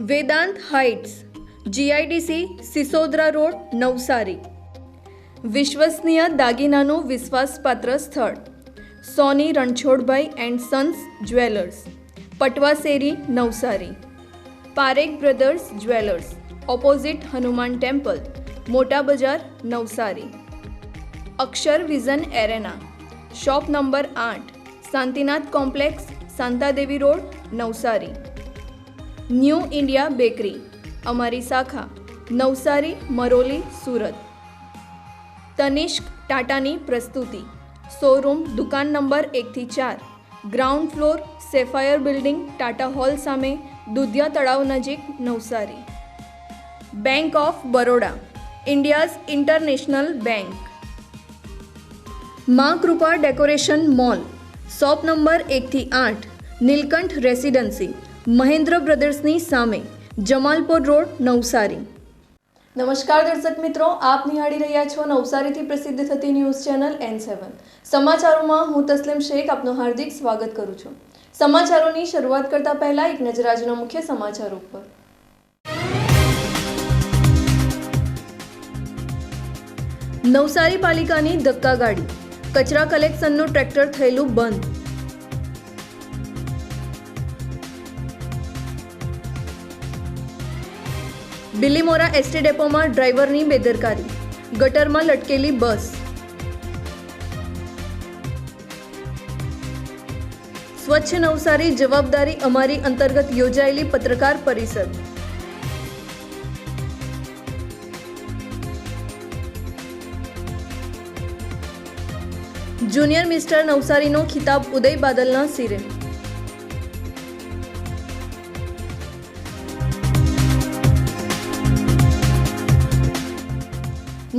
Vedant heights, GIDC, Sisodra road, Navsari. વિશ્વસનીય દાગીનાનું વિશ્વાસપાત્ર સ્થળ, Soni Ranchhodbhai and sons jewellers Patvaseri Navsari. Parekh brothers jewellers, opposite Hanuman temple, Mota Bazar, Navsari. Akshar vision arena, shop number આઠ, Shantinath complex Shantadevi road, Navsari. New India bakery, અમારી શાખા, નવસારી, મરોલી, સુરત. તનિષ્ક ટાટાની પ્રસ્તુતિ, showroom દુકાન number એકથી ચાર, ground floor, sapphire building, Tata hall સામે, દુધિયા તળાવ નજીક, Navsari. Bank of Baroda, India's international bank. માં Kripa decoration mall, shop number એકથી આઠ, નીલકંઠ રેસિડન્સી. મહેન્દ્ર બ્રદર્સની સામે, જમાલપોર રોડ, નવસારી. નમસ્કાર દર્શક મિત્રો, આપ નિહાળી રહ્યા છો નવસારીથી પ્રસિદ્ધ થતી ન્યૂઝ ચેનલ એન સેવન સમાચારોમાં હું તસ્લીમ શેખ, આપનું હાર્દિક સ્વાગત કરું છું. સમાચારોની શરૂઆત કરતા પહેલા એક નજર આજના મુખ્ય સમાચારો પર નવસારી પાલિકાની ધક્કાગાડી કચરા કલેક્શનનું ટ્રેક્ટર થયેલું બંધ. બિલીમોરા એસટી ડેપોમાં ડ્રાઈવરની બેદરકારી. ગટરમાં લટકેલી બસ. સ્વચ્છ નવસારી જવાબદારી અમારી અંતર્ગત યોજાયેલી પત્રકાર પરિષદ. જુનિયર મિસ્ટર નવસારીનો ખિતાબ ઉદય બાદલના સિરે.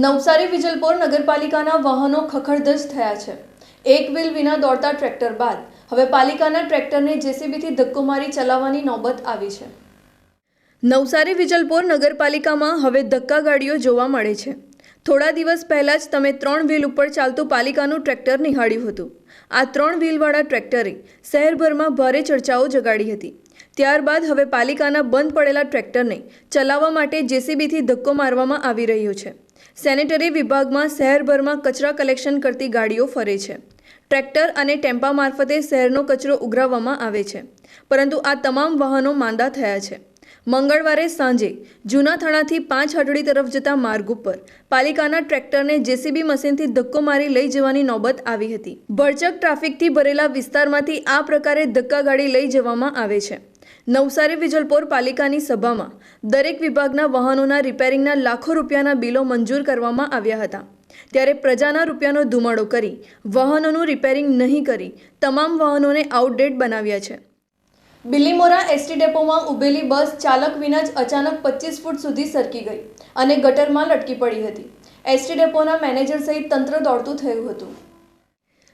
નવસારી વિજલપોર નગરપાલિકાના વાહનો ખખડધજ થયા છે. એક વ્હીલ વિના દોડતા ટ્રેક્ટર બાદ. હવે પાલિકાના ટ્રેક્ટરને જેસીબીથી ધક્કો મારી ચલાવવાની નોબત આવી છે. નવસારી વિજલપોર નગરપાલિકામાં હવે ધક્કા ગાડીઓ જોવા મળે છે. થોડા દિવસ પહેલાં જ તમે ત્રણ વ્હીલ ઉપર ચાલતું પાલિકાનું ટ્રેક્ટર નિહાળ્યું હતું. આ ત્રણ વ્હીલવાળા ટ્રેક્ટરે શહેરભરમાં ભારે ચર્ચાઓ જગાડી હતી. ત્યારબાદ હવે પાલિકાના બંધ પડેલા ટ્રેક્ટરને ચલાવવા માટે જેસીબીથી ધક્કો મારવામાં આવી રહ્યો છે. સેનેટરી વિભાગમાં શહેરભરમાં કચરા કલેક્શન કરતી ગાડીઓ ફરે છે. ટ્રેક્ટર અને ટેમ્પા મારફતે શહેરનો કચરો ઉઘરાવવામાં આવે છે. પરંતુ આ તમામ વાહનો માંદા થયા છે. મંગળવારે સાંજે જૂના થાણાથી પાંચ હટડી તરફ જતા માર્ગ ઉપર પાલિકાના ટ્રેક્ટરને જેસીબી મશીનથી ધક્કો મારી લઈ જવાની નોબત આવી હતી. ભરચક ટ્રાફિકથી ભરેલા વિસ્તારમાંથી આ પ્રકારે ધક્કા ગાડી લઈ જવામાં આવે છે. નવસારી વિજલપોર પાલિકાની સભામાં દરેક વિભાગના વાહનોના રિપેરિંગના લાખો રૂપિયાના બિલો મંજૂર કરવામાં આવ્યા હતા. ત્યારે પ્રજાના રૂપિયાનો ધુમાડો કરી વાહનોનું રિપેરિંગ નહીં કરી તમામ વાહનોને આઉટડેટ બનાવ્યા છે. બિલીમોરા એસટી ડેપોમાં ઊભેલી બસ ચાલક વિના જ અચાનક પચીસ ફૂટ સુધી સરકી ગઈ અને ગટરમાં લટકી પડી હતી. એસટી ડેપોના મેનેજર સહિત તંત્ર દોડતું થયું હતું.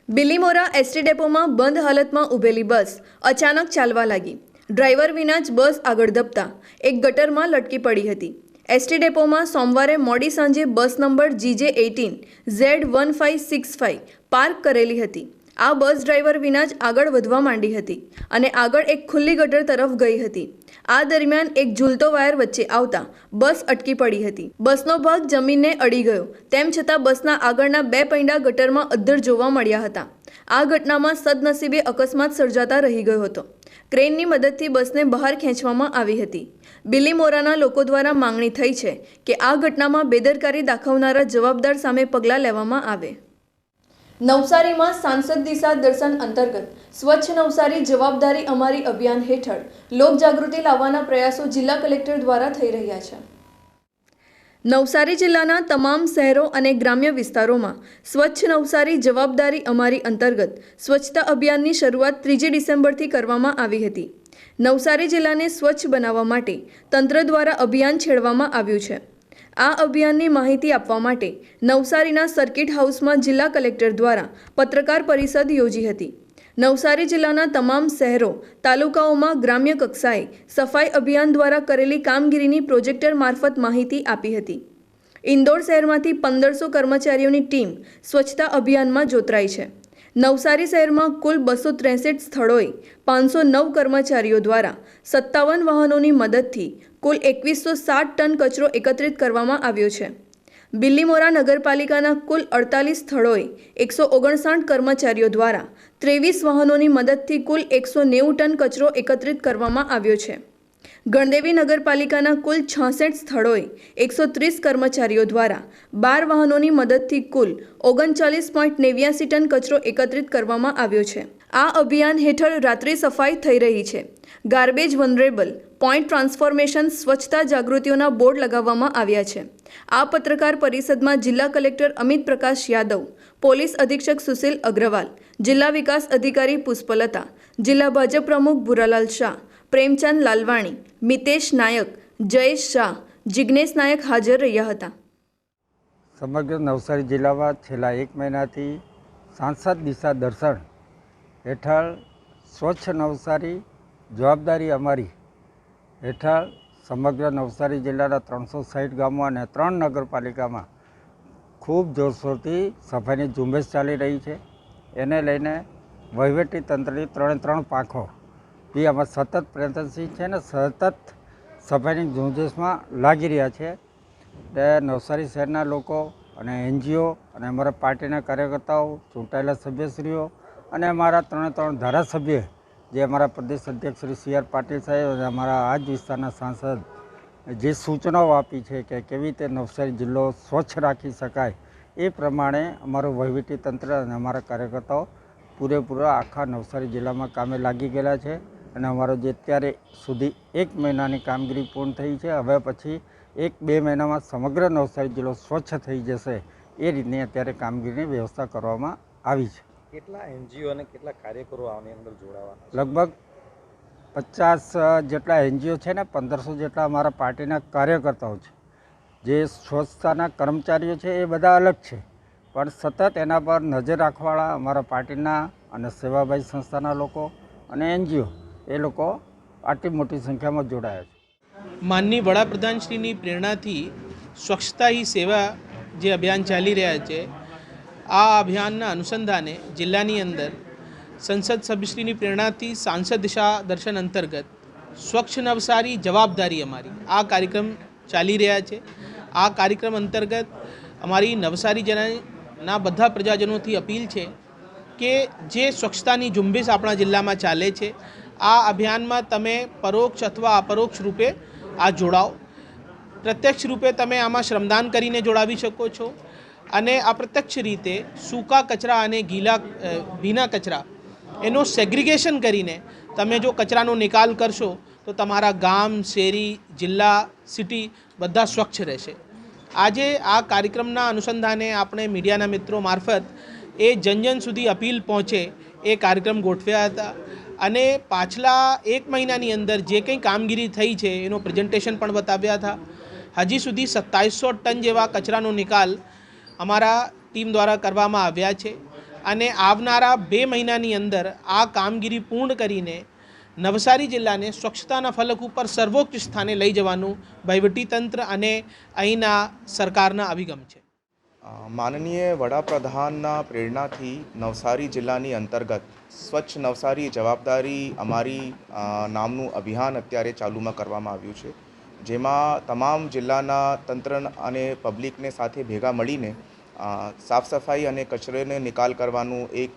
બિલીમોરા એસટી ડેપોમાં બંધ હાલતમાં ઊભેલી બસ અચાનક ચાલવા લાગી. ડ્રાઈવર વિના જ બસ આગળ ધપતા એક ગટરમાં લટકી પડી હતી. એસટી ડેપોમાં સોમવારે મોડી સાંજે bus number GJ eighteen Z one five six five park કરેલી હતી. આ બસ ડ્રાઈવર વિના જ આગળ વધવા માંડી હતી અને આગળ એક ખુલ્લી ગટર તરફ ગઈ હતી. આ દરમિયાન એક ઝૂલતો વાયર વચ્ચે આવતા બસ અટકી પડી હતી. બસનો ભાગ જમીનને અડી ગયો, તેમ છતાં બસના આગળના બે પૈંડા ગટરમાં અદ્ધર જોવા મળ્યા હતા. આ ઘટનામાં સદનસીબે અકસ્માત સર્જાતા રહી ગયો હતો. ક્રેનની મદદથી બસને બહાર ખેંચવામાં આવી હતી. બિલીમોરાના લોકો દ્વારા માંગણી થઈ છે કે આ ઘટનામાં બેદરકારી દાખવનારા જવાબદાર સામે પગલાં લેવામાં આવે. નવસારીમાં સાંસદ દિશા દર્શન અંતર્ગત સ્વચ્છ નવસારી જવાબદારી અમારી અભિયાન હેઠળ લોકજાગૃતિ લાવવાના પ્રયાસો જિલ્લા કલેક્ટર દ્વારા થઈ રહ્યા છે. નવસારી જિલ્લાના તમામ શહેરો અને ગ્રામ્ય વિસ્તારોમાં સ્વચ્છ નવસારી જવાબદારી અમારી અંતર્ગત સ્વચ્છતા અભિયાનની શરૂઆત ત્રીજી ડિસેમ્બરથી કરવામાં આવી હતી. નવસારી જિલ્લાને સ્વચ્છ બનાવવા માટે તંત્ર દ્વારા અભિયાન છેડવામાં આવ્યું છે. આ અભિયાનની માહિતી આપવા માટે નવસારીના સર્કિટ હાઉસમાં જિલ્લા કલેક્ટર દ્વારા પત્રકાર પરિષદ યોજી હતી. નવસારી જિલ્લાના તમામ શહેરો, તાલુકાઓમાં ગ્રામ્ય કક્ષાએ સફાઈ અભિયાન દ્વારા કરેલી કામગીરીની પ્રોજેક્ટર મારફત માહિતી આપી હતી. ઇન્દોર શહેરમાંથી પંદરસો કર્મચારીઓની ટીમ સ્વચ્છતા અભિયાનમાં જોતરાઈ છે. નવસારી શહેરમાં કુલ બસો ત્રેસઠ સ્થળોએ પાંચસો નવ કર્મચારીઓ દ્વારા સત્તાવન વાહનોની મદદથી કુલ એકવીસો સાત ટન કચરો એકત્રિત કરવામાં આવ્યો છે. બિલ્લીમોરા નગરપાલિકાના કુલ અડતાલીસ સ્થળોએ એકસો ઓગણસાઠ કર્મચારીઓ દ્વારા ત્રેવીસ વાહનોની મદદથી કુલ એકસો નેવું ટન કચરો એકત્રિત કરવામાં આવ્યો છે. ગણદેવી નગરપાલિકાના કુલ છાસઠ સ્થળોએ એકસો ત્રીસ કર્મચારીઓ દ્વારા બાર વાહનોની મદદથી કુલ ઓગણચાલીસ પોઈન્ટ નેવ્યાસી ટન કચરો એકત્રિત કરવામાં આવ્યો છે. આ અભિયાન હેઠળ રાત્રિ સફાઈ થઈ રહી છે. ગાર્બેજ વનરેબલ પોઈન્ટ ટ્રાન્સફોર્મેશન સ્વચ્છતા જાગૃતિઓના બોર્ડ લગાવવામાં આવ્યા છે. આ પત્રકાર પરિષદમાં જિલ્લા કલેક્ટર અમિત પ્રકાશ યાદવ, પોલીસ અધિક્ષક સુશીલ અગ્રવાલ, જિલ્લા વિકાસ અધિકારી પુષ્પલતા, જિલ્લા ભાજપ પ્રમુખ ભુરાલાલ શાહ, પ્રેમચંદ લાલવાણી, મિતેશ નાયક, જયેશ શાહ જિજ્ઞેશ નાયક હાજર રહ્યા હતા. સમગ્ર નવસારી જિલ્લામાં છેલ્લા એક મહિનાથી સાંસદ દિશા દર્શન હેઠળ સ્વચ્છ નવસારી જવાબદારી અમારી હેઠળ સમગ્ર નવસારી જિલ્લાના ત્રણસો સાહીઠ ગામો અને ત્રણ નગરપાલિકામાં ખૂબ જોરશોરથી સફાઈની ઝુંબેશ ચાલી રહી છે. એને લઈને વહીવટી તંત્રની ત્રણે ત્રણ પાંખો બી આમાં સતત પ્રયત્નશીલ છે ને સતત સફાઈની ઝુંબેશમાં લાગી રહ્યા છે. તે નવસારી શહેરના લોકો અને એનજીઓ અને અમારા પાર્ટીના કાર્યકર્તાઓ, ચૂંટાયેલા સભ્યશ્રીઓ અને અમારા ત્રણે ત્રણ ધારાસભ્ય જે અમારા પ્રદેશ અધ્યક્ષ શ્રી સી આર પાટીલ સાહેબ અને અમારા આ જ વિસ્તારના સાંસદ, જે સૂચનાઓ આપી છે કે કેવી રીતે નવસારી જિલ્લો સ્વચ્છ રાખી શકાય એ પ્રમાણે અમારું વહીવટી તંત્ર અને અમારા કાર્યકર્તાઓ પૂરેપૂરા આખા નવસારી જિલ્લામાં કામે લાગી ગયેલા છે અને અમારો જે અત્યારે સુધી એક મહિનાની કામગીરી પૂર્ણ થઈ છે, હવે પછી એક બે મહિનામાં સમગ્ર નવસારી જિલ્લો સ્વચ્છ થઈ જશે એ રીતની અત્યારે કામગીરીની વ્યવસ્થા કરવામાં આવી છે. કેટલા એનજીઓ અને કેટલા કાર્યકરો આની અંદર જોડાવાના લગભગ પચાસ જેટલા એનજીઓ છે ને પંદરસો જેટલા અમારા પાર્ટીના કાર્યકર્તાઓ છે. જે સ્વચ્છતાના કર્મચારીઓ છે એ બધા અલગ છે. પણ સતત એના પર નજર રાખવાળા અમારા પાર્ટીના અને સેવાભાઈ સંસ્થાના લોકો અને એનજીઓ એ લોકો આટલી મોટી સંખ્યામાં જોડાયા છે. માનની વડાપ્રધાનશ્રીની પ્રેરણાથી સ્વચ્છતા હી સેવા જે અભિયાન ચાલી રહ્યા છે આ અભિયાનના અનુસંધાને જિલ્લાની અંદર સંસદ સભ્યશ્રીની પ્રેરણાથી સાંસદ દિશા દર્શન અંતર્ગત સ્વચ્છ નવસારી જવાબદારી અમારી. આ કાર્યક્રમ ચાલી રહ્યા છે. આ કાર્યક્રમ અંતર્ગત અમારી નવસારી જિલ્લાના બધા પ્રજાજનોથી અપીલ છે કે જે સ્વચ્છતાની ઝુંબેશ આપણા જિલ્લામાં ચાલે છે, આ અભિયાનમાં તમે પરોક્ષ અથવા અપરોક્ષ રૂપે આ જોડાઓ. પ્રત્યક્ષ રૂપે તમે આમાં શ્રમદાન કરીને જોડાવી શકો છો. અને અપ્રત્યક્ષ રીતે સૂકા કચરા અને ગીલા ભીના કચરા એનો સેગ્રિગેશન કરીને તમે જો કચરાનો નિકાલ કરશો તો તમારા ગામ, શેરી, જિલ્લા સિટી બધા સ્વચ્છ રહેશે. આજે આ કાર્યક્રમના અનુસંધાને આપણે મીડિયાના મિત્રો મારફત એ જનજન સુધી અપીલ પહોંચે એ કાર્યક્રમ ગોઠવ્યા હતા અને પાછલા એક મહિનાની અંદર જે કંઈ કામગીરી થઈ છે એનો પ્રેઝન્ટેશન પણ બતાવ્યા હતા. હજી સુધી સત્તાવીસો ટન જેવા કચરાનો નિકાલ અમારા ટીમ દ્વારા કરવામાં આવ્યા છે અને આવનારા બે મહિનાની અંદર આ કામગીરી પૂર્ણ કરીને નવસારી જિલ્લાને સ્વચ્છતાના ફલક ઉપર સર્વોચ્ચ સ્થાને લઈ જવાનું વહીવટીતંત્ર અને અહીંના સરકારના અભિગમ છે. માનનીય વડાપ્રધાનના પ્રેરણાથી નવસારી જિલ્લાની અંતર્ગત સ્વચ્છ નવસારી જવાબદારી અમારી નામનું અભિયાન અત્યારે ચાલુમાં કરવામાં આવ્યું છે. જેમાં તમામ જિલ્લાના તંત્ર અને પબ્લિકને સાથે ભેગા મળીને સાફ સફાઈ અને કચરોને નિકાલ કરવાનું એક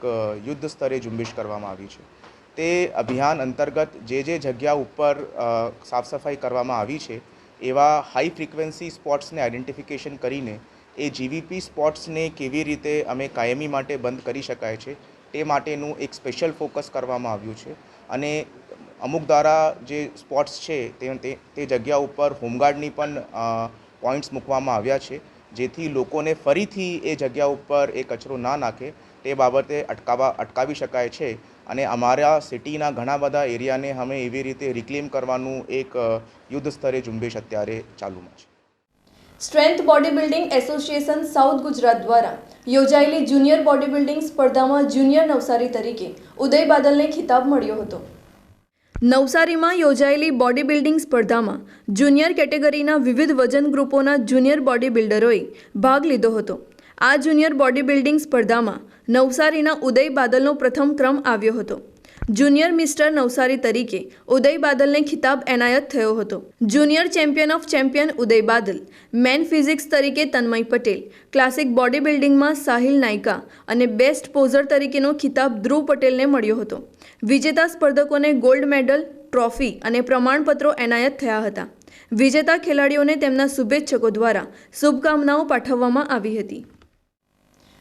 યુદ્ધ સ્તરે ઝુંબેશ કરવામાં આવી છે. તે અભિયાન અંતર્ગત જે જે જગ્યા ઉપર સાફ સફાઈ કરવામાં આવી છે, એવા હાઈ ફ્રિકવન્સી સ્પોટ્સને આઇડેન્ટિફિકેશન કરીને એ જીવીપી સ્પોટ્સને કેવી રીતે અમે કાયમી માટે બંધ કરી શકાય છે, તે માટેનું એક સ્પેશિયલ ફોકસ કરવામાં આવ્યું છે. અને અમુક દ્વારા જે સ્પોટ્સ છે તે, તે- જગ્યા ઉપર હોમગાર્ડની પણ પોઈન્ટ્સ મૂકવામાં આવ્યા છે. જેથી લોકોને ફરીથી એ જગ્યા ઉપર એ કચરો ના નાખે, તે બાબતે અટકાવવા, અટકાવી શકાય છે. અને અમારા સિટીના ઘણા બધા એરિયાને અમે એવી રીતે રિક્લેમ કરવાનું એક યુદ્ધ સ્તરે ઝુંબેશ અત્યારે ચાલુમાં છે. Strength body building association south Gujarat દ્વારા યોજાયેલી જુનિયર બોડી બિલ્ડિંગ સ્પર્ધામાં જુનિયર નવસારી તરીકે ઉદય બાદલને ખિતાબ મળ્યો હતો. નવસારીમાં યોજાયેલી બોડી બિલ્ડિંગ સ્પર્ધામાં જુનિયર કેટેગરીના વિવિધ વજન ગ્રુપોના જુનિયર બોડી બિલ્ડરોએ ભાગ લીધો હતો. આ જુનિયર બોડી બિલ્ડિંગ સ્પર્ધામાં નવસારીના ઉદય બાદલનો પ્રથમ ક્રમ આવ્યો હતો. જુનિયર મિસ્ટર નવસારી તરીકે ઉદય બાદલને ખિતાબ એનાયત થયો હતો. Junior champion of champion Uday Badal, men physics તરીકે તન્મય પટેલ, ક્લાસિક બોડી બિલ્ડિંગમાં સાહિલ નાયકા અને બેસ્ટ પોઝર તરીકેનો ખિતાબ ધ્રુવ પટેલને મળ્યો હતો. વિજેતા સ્પર્ધકોને ગોલ્ડ મેડલ, ટ્રોફી અને પ્રમાણપત્રો એનાયત થયા હતા. વિજેતા ખેલાડીઓને તેમના શુભેચ્છકો દ્વારા શુભકામનાઓ પાઠવવામાં આવી હતી.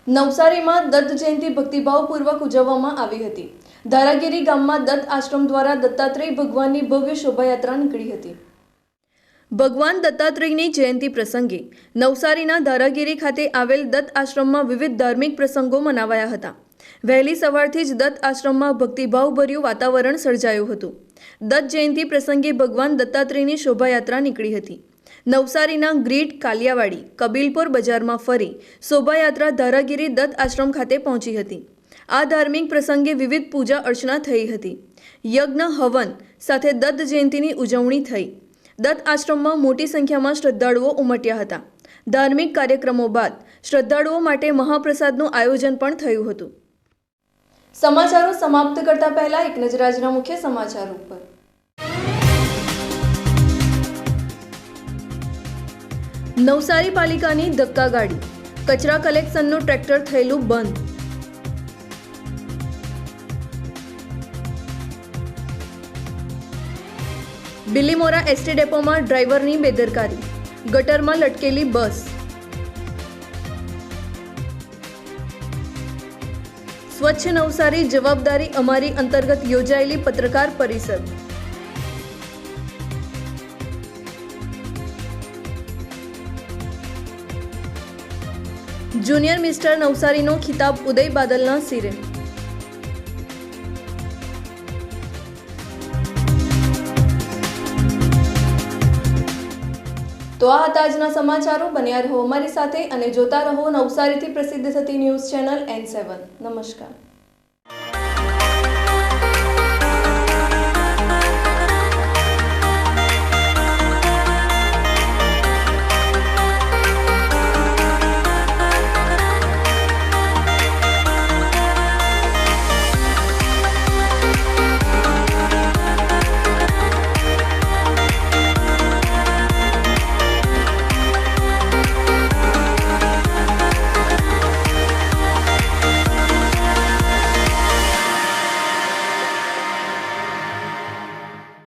નવસારીમાં દત્ત જયંતિ ભક્તિભાવપૂર્વક ઉજવવામાં આવી હતી. ધારાગીરી ગામમાં દત્ત આશ્રમ દ્વારા દત્તાત્રેય ભગવાનની ભવ્ય શોભાયાત્રા નીકળી હતી. ભગવાન દત્તાત્રેયની જયંતિ પ્રસંગે નવસારીના ધારાગીરી ખાતે આવેલ દત્ત આશ્રમમાં વિવિધ ધાર્મિક પ્રસંગો મનાવાયા હતા. વહેલી સવારથી જ દત્ત આશ્રમમાં ભક્તિભાવભર્યું વાતાવરણ સર્જાયું હતું. દત્ત જયંતિ પ્રસંગે ભગવાન દત્તાત્રેયની શોભાયાત્રા નીકળી હતી. નવસારીના ગ્રીડ કાલિયાવાડી કબીલપુર બજારમાં ફરી શોભાયાત્રા ધારાગીરી દત્ત આશ્રમ ખાતે પહોંચી હતી. આ ધાર્મિક પ્રસંગે વિવિધ પૂજા અર્ચના થઈ હતી. યજ્ઞ, હવન સાથે દત્ત જયંતિની ઉજવણી થઈ. દત્ત આશ્રમમાં મોટી સંખ્યામાં શ્રદ્ધાળુઓ ઉમટ્યા હતા. ધાર્મિક કાર્યક્રમો બાદ શ્રદ્ધાળુઓ માટે મહાપ્રસાદનું આયોજન પણ થયું હતું. સમાચારો સમાપ્ત કરતા પહેલા એક નજર આજના મુખ્ય સમાચાર ઉપર. નવસારી પાલિકાની ધક્કા ગાડી. કચરા કલેક્શનનું ટ્રેક્ટર થયેલું બંધ. બિલીમોરા એસટી ડેપોમાં ડ્રાઈવરની બેદરકારી. ગટરમાં લટકેલી બસ. સ્વચ્છ નવસારી જવાબદારી અમારી અંતર્ગત યોજાયેલી પત્રકાર પરિષદ. જુનિયર મિસ્ટર નવસારીનો ખિતાબ ઉદય બાદલના સિરે. તો આ હતા આજના સમાચારો. બન્યા રહો અમારી સાથે અને જોતા રહો નવસારીથી પ્રસિદ્ધ થતી ન્યૂઝ ચેનલ એન સેવન. નમસ્કાર.